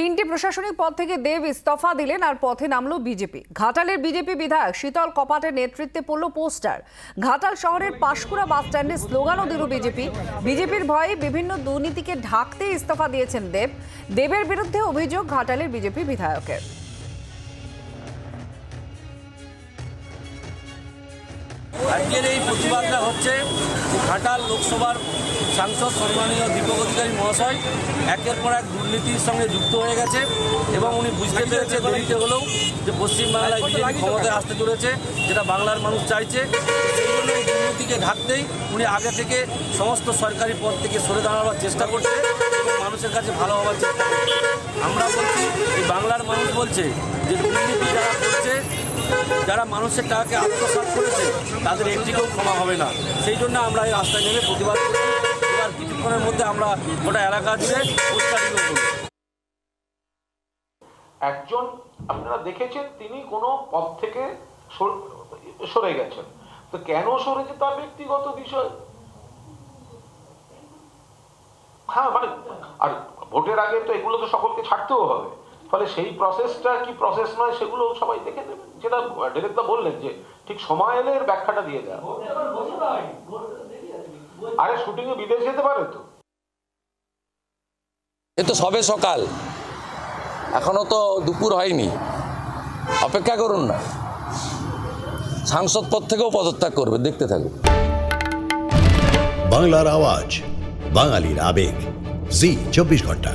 তিনটি প্রশাসনিক পদ থেকে দেব ইস্তফা দিলেন আর পথে নামলো বিজেপি। ঘাটালের বিজেপি বিধায়ক শীতল কপাটের নেতৃত্বে পড়ল পোস্টার। ঘাটাল শহরের পাশকুড়া বাস স্ট্যান্ডে স্লোগানও দিল বিজেপি। বিজেপির ভয়ে বিভিন্ন দুর্নীতিকে ঢাকতে ইস্তফা দিয়েছেন দেব। দেবের বিরুদ্ধে অভিযোগ ঘাটালের বিজেপি বিধায়কের। আজকের এই প্রতিবাদটা হচ্ছে ঘাটাল লোকসভার সাংসদ সম্মানীয় দীপক অধিকারী মহাশয় একের পর এক দুর্নীতির সঙ্গে যুক্ত হয়ে গেছে এবং উনি বুঝতে পেরেছে দেরিতে হলেও যে পশ্চিমবাংলায় বিজেপি ক্ষমতায় আসতে চলেছে যেটা বাংলার মানুষ চাইছে সেই জন্য এই দুর্নীতিকে ঢাকতেই উনি আগে থেকে সমস্ত সরকারি পদ থেকে সরে দাঁড়াবার চেষ্টা করছে এবং মানুষের কাছে ভালো হওয়ার চেষ্টা করছে। আমরা বলছি এই বাংলার মানুষ বলছে যে দুর্নীতি যারা করছে যারা মানুষের টাকাকে আত্মসাৎ করেছে তাদের একটিকেও ক্ষমা হবে না। সেই জন্য আমরা এই রাস্তায় নেমে প্রতিবাদ করছি। মধ্যে আমরা গোটা এলাকা করব একজন আপনারা দেখেছেন, তিনি কোনো পদ থেকে সরে গেছেন। তো কেন সরেছে তার ব্যক্তিগত বিষয়? হ্যাঁ মানে আর ভোটের আগে তো এগুলো তো সকলকে ছাড়তেও হবে। ফলে সেই প্রসেসটা কি প্রসেস নয়, সেগুলো সবাই দেখে নেবেন যেটা ডিরেক্টর বললেন যে, ঠিক সময় এলে এর ব্যাখ্যাটা দিয়ে দেওয়া। আরে শুটিং এ বিদেশ যেতে পারে তো? এ তো সবে সকাল। এখনও তো দুপুর হয়নি। অপেক্ষা করুন না। সাংসদ পদ থেকেও পদত্যাগ করবে, দেখতে থাকুন। বাংলার আওয়াজ, বাঙালির আবেগ। জি, চব্বিশ ঘণ্টা।